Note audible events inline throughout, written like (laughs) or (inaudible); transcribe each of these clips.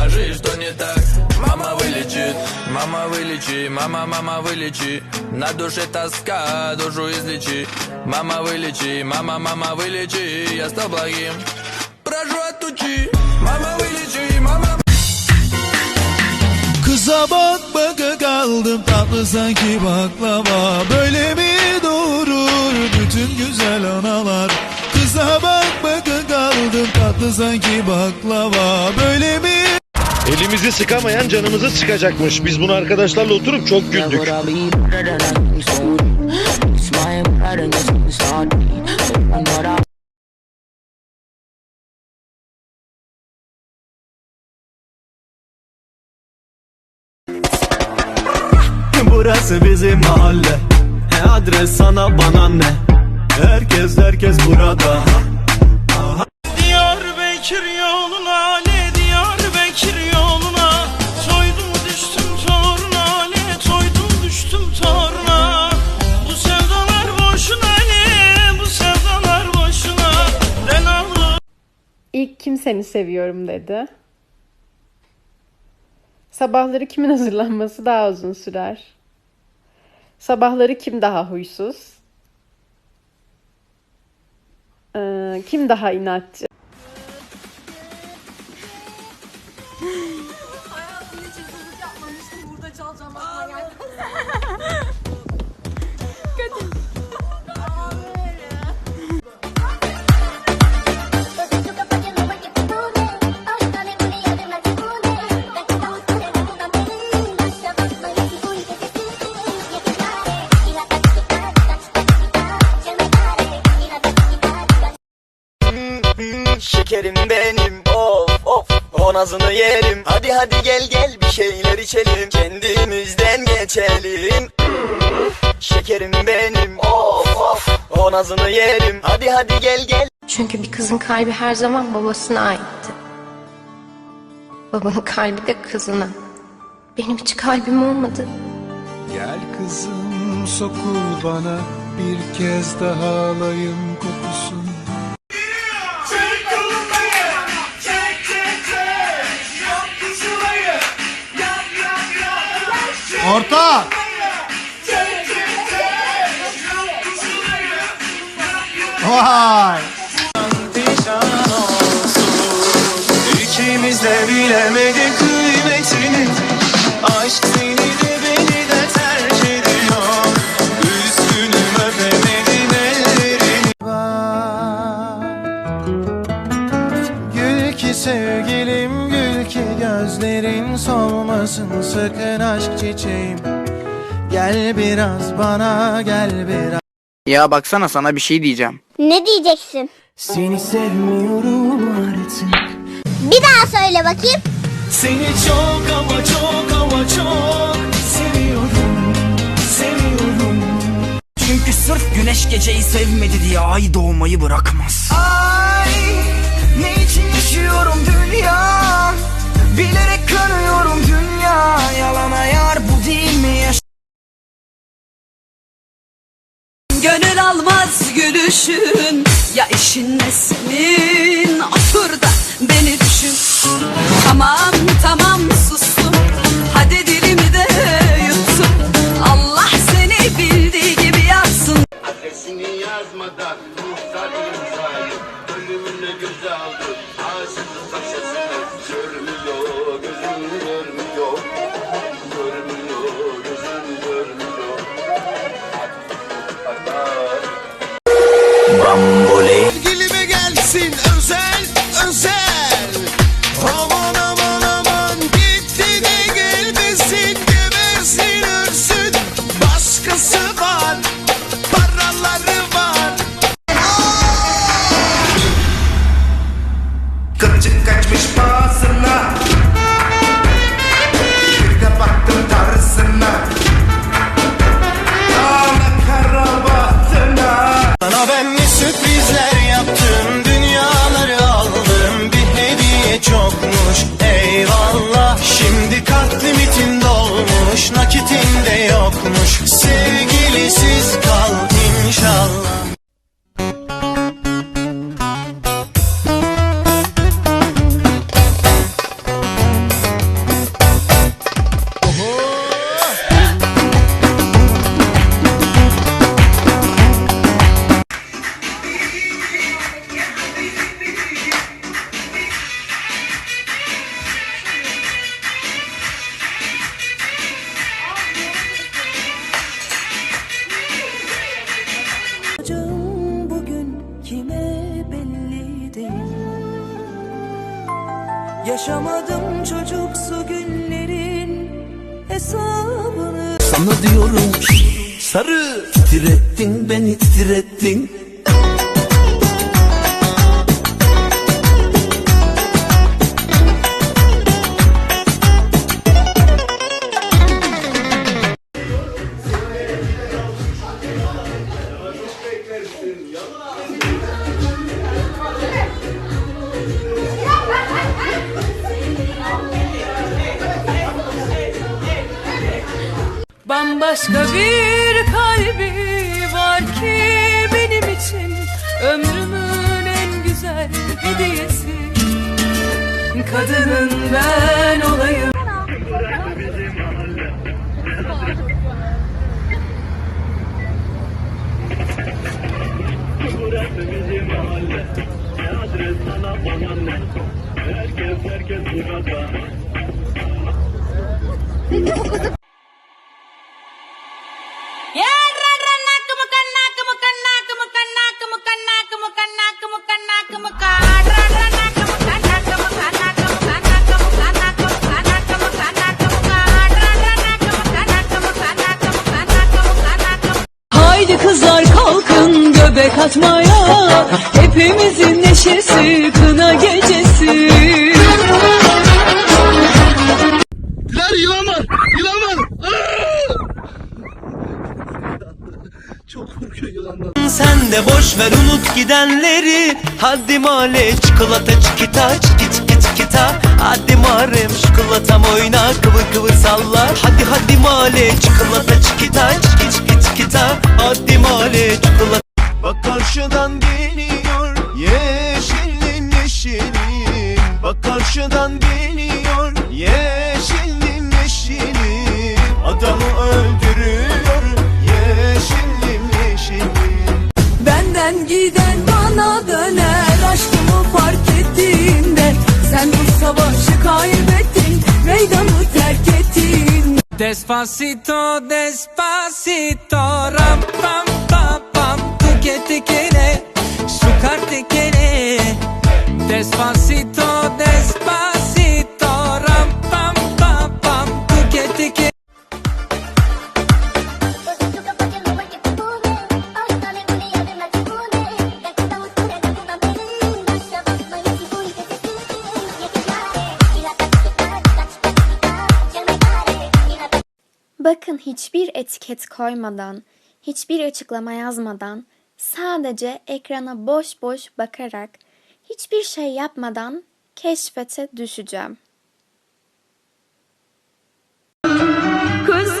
скажи, что не так Мама вылечит, мама вылечи Мама, мама вылечи На душе тоска, душу излечи Мама вылечи, мама, мама вылечи Я стал благим Прошу отучи Мама вылечи, мама Kıza bak baka kaldım tatlı sanki baklava Böyle mi doğurur bütün güzel analar Kıza bak baka kaldım tatlı sanki baklava Böyle mi Elimizi sıkamayan canımızı sıkacakmış. Biz bunu arkadaşlarla oturup çok güldük. Burası bizim mahalle He adres sana bana ne Herkes herkes burada Diyarbakır yoluna ne Diyarbakır yoluna seni seviyorum dedi. Sabahları kimin hazırlanması daha uzun sürer? Sabahları kim daha huysuz? Ee, kim daha inatçı? Hadi hadi gel gel bir şeyler içelim. Kendimizden geçelim. Şekerim benim. Of of. O nazını yerim. Hadi hadi gel gel. Çünkü bir kızın kalbi her zaman babasına aitti. Babanın kalbi de kızına. Benim hiç kalbim olmadı. Gel kızım sokul bana. Bir kez daha alayım kokusunu Orta! Vay! İkimiz de bilemedik kıymetini Aşk seni solmasın sakın aşk çiçeğim. Gel biraz bana gel biraz. Ya baksana sana bir şey diyeceğim. Ne diyeceksin? Seni sevmiyorum artık. Bir daha söyle bakayım. Seni çok ama çok ama çok seviyorum seviyorum. Çünkü sırf güneş geceyi sevmedi diye ay doğmayı bırakmaz. Ay ne için yaşıyorum dünya Bilerek kanıyorum dünya Yalan ayar bu değil mi? Yaş Gönül almaz gülüşün Ya işinle senin? Otur da beni düşün. Tamam tamam sustum diyorum sarı titrettin beni titrettin göbek atmaya Hepimizin neşesi kına gecesi Lan yılan var! Yılan var! Çok korkuyor yılandan. Sen de boş ver unut gidenleri Hadi male çikolata çikita çiki çiki çikita Hadi marem çikolatam oyna kıvır kıvır salla Hadi hadi male çikolata çikita çiki çiki çikita Hadi male çikolata karşıdan geliyor yeşilim yeşilim Bak karşıdan geliyor yeşilim yeşilim Adamı öldürüyor yeşilim yeşilim Benden giden bana döner Aşkımı fark ettiğimde Sen bu savaşı kaybettin Meydanı terk ettin Despacito, despacito, ram pam pam etiket koymadan, hiçbir açıklama yazmadan, sadece ekrana boş boş bakarak, hiçbir şey yapmadan keşfete düşeceğim. Kıskanırım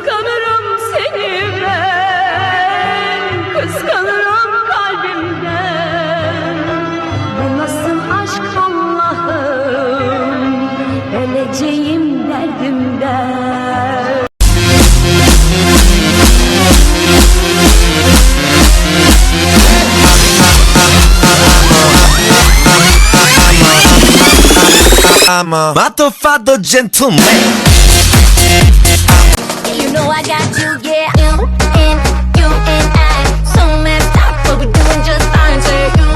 I'm a motherfucker gentleman You know I got you, yeah. You and you and I, so messed up, but we're doing just fine. Say you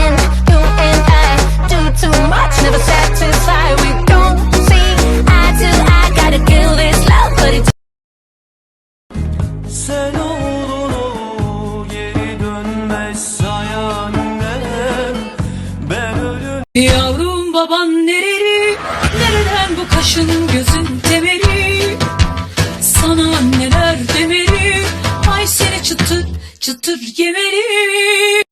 and you and I do too much, never satisfied. We don't see eye to eye. Gotta kill this love, but it's Sen oğlunu geri dönmez annem Ben ölüm Yavrum baban nereli? Nereden bu kaşın gözün temeli? Sana anneler demeli? Ay seni çıtır çıtır yemeli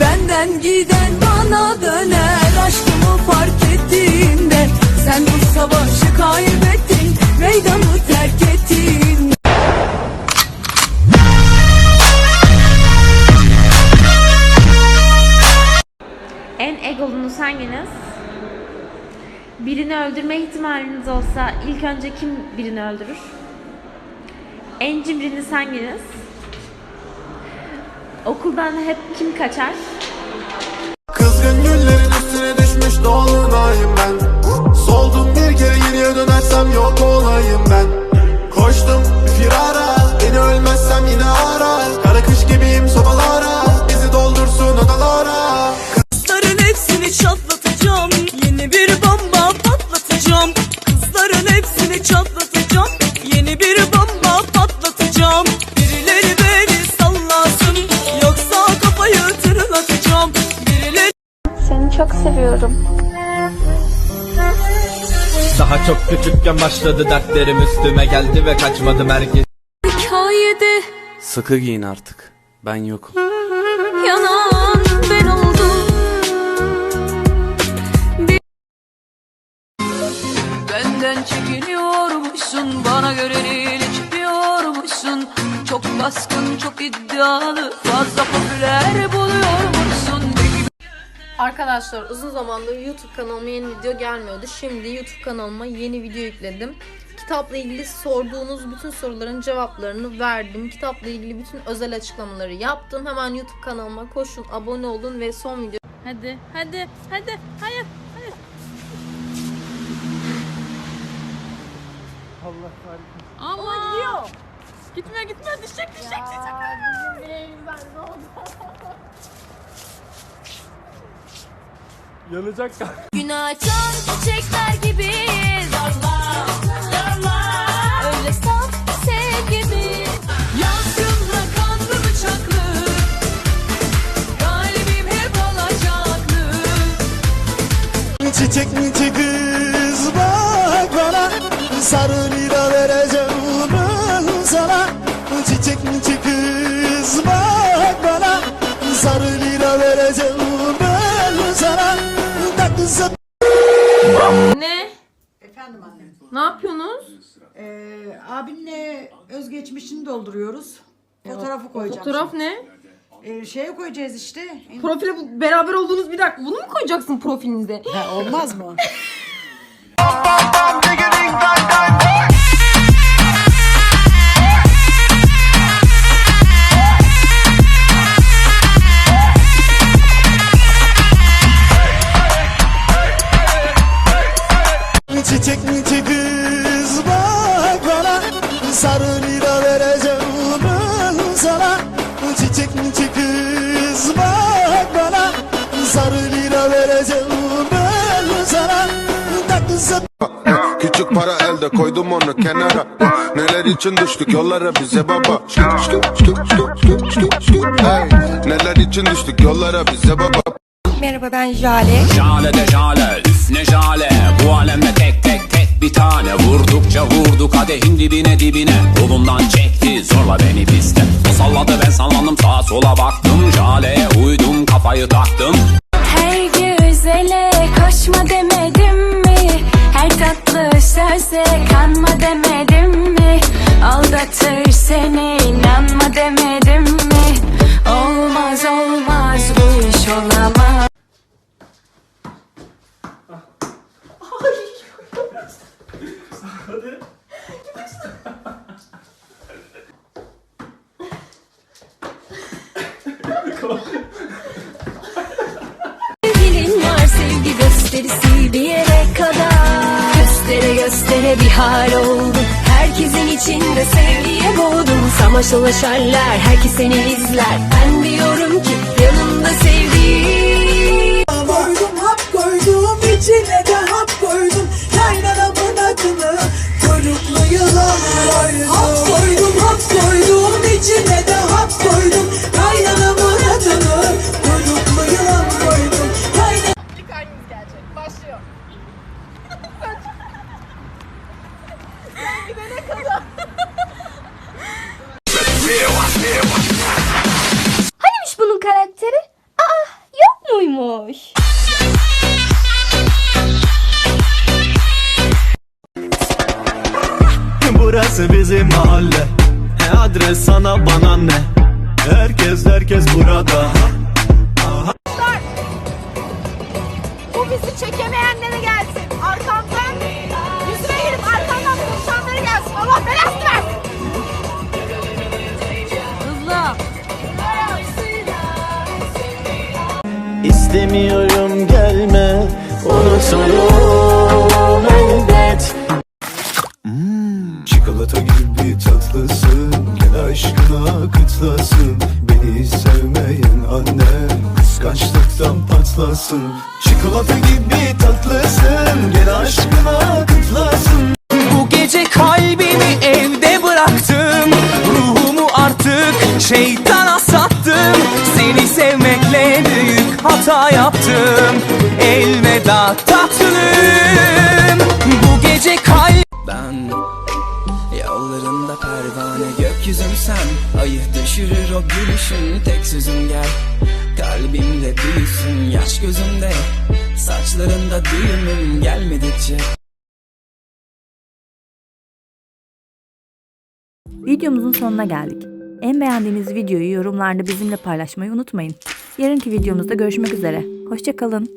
Benden giden bana döner Aşkımı fark ettiğimde Sen bu savaşı kaybettin Meydanı terk ettin En egolunuz hanginiz? Birini öldürme ihtimaliniz olsa ilk önce kim birini öldürür? En cimriniz hanginiz? Okuldan hep kim kaçar? Seviyorum. Daha çok küçükken başladı dertlerim üstüme geldi ve kaçmadım herkes. Hikayede Sıkı giyin artık ben yokum. yanan ben oldum. Benden çekiniyormuşsun Bana göre değil çıkıyormuşsun. Çok baskın çok iddialı Fazla popüler buluyormuşsun Arkadaşlar uzun zamandır YouTube kanalıma yeni video gelmiyordu. Şimdi YouTube kanalıma yeni video yükledim. Kitapla ilgili sorduğunuz bütün soruların cevaplarını verdim. Kitapla ilgili bütün özel açıklamaları yaptım. Hemen YouTube kanalıma koşun, abone olun ve son video Hadi, hadi, hadi, hayır, hayır. Allah kahretsin. Ama gidiyor. Gitme gitme düşecek düşecek düşecek. (laughs) Gün açan çiçekler gibiyiz Allah Allah Öyle saf sevgimiz Yazdığımda kanlı bıçaklı. Kalbim hep alacaklı Çiçek mi kız bak bana Sarı lira vereceğim ben sana. Çiçek mi kız bak bana Sarı lira vereceğim ben Ne? Efendim annem. Ne yapıyorsunuz? Ee, abinle özgeçmişini dolduruyoruz. Fotoğrafı koyacağım. Fotoğraf ne? Ee, şeye koyacağız işte. Profile bu- beraber olduğunuz bir dakika. Bunu mu koyacaksın profilinize? Ha, olmaz mı? (laughs) Mi kız bak bana Sarı lira vereceğim ben sana Çiçek kız bak bana Sarı lira vereceğim ben sana Tatlısı Küçük para elde koydum onu kenara Neler için düştük yollara bize baba Neler için düştük yollara bize baba Merhaba ben Jale Jale de jale üf ne jale Bu alemde tek tek tek bir tane Vurdukça vurdu kadehin dibine dibine Kolumdan çekti zorla beni piste O salladı ben sallandım sağa sola baktım Jale'ye uydum kafayı taktım Her güzele koşma demedim mi? Her tatlı söze kanma demedim mi? Aldatır seni inanma demedim mi? Olmaz olmaz bu iş olamaz. Sevgilin var sevgi gösterisi bir yere kadar. Göstere göstere bir hal oldu. Herkesin içinde sevgiye boğdum. Samaşalaşarlar herkes seni izler. Ben diyorum ki yanımda sevdiğim Koydum hap koydum içine de hap koydum. Kaynanamın adını Kuyruklu yılan koydum Hap koydum hap koydum Patlasın Çikolata gibi tatlısın. Gel aşkına kıtlasın Bu gece kalbimi evde bıraktım Ruhumu artık şeytana sattım Seni sevmekle büyük hata yaptım. Elveda tatlım gökyüzüm sen Ayı düşürür o gülüşün Tek sözün gel Kalbimde büyüsün yaş gözümde Saçlarında düğümüm gelmedikçe Videomuzun sonuna geldik. En beğendiğiniz videoyu yorumlarda bizimle paylaşmayı unutmayın. Yarınki videomuzda görüşmek üzere. Hoşçakalın.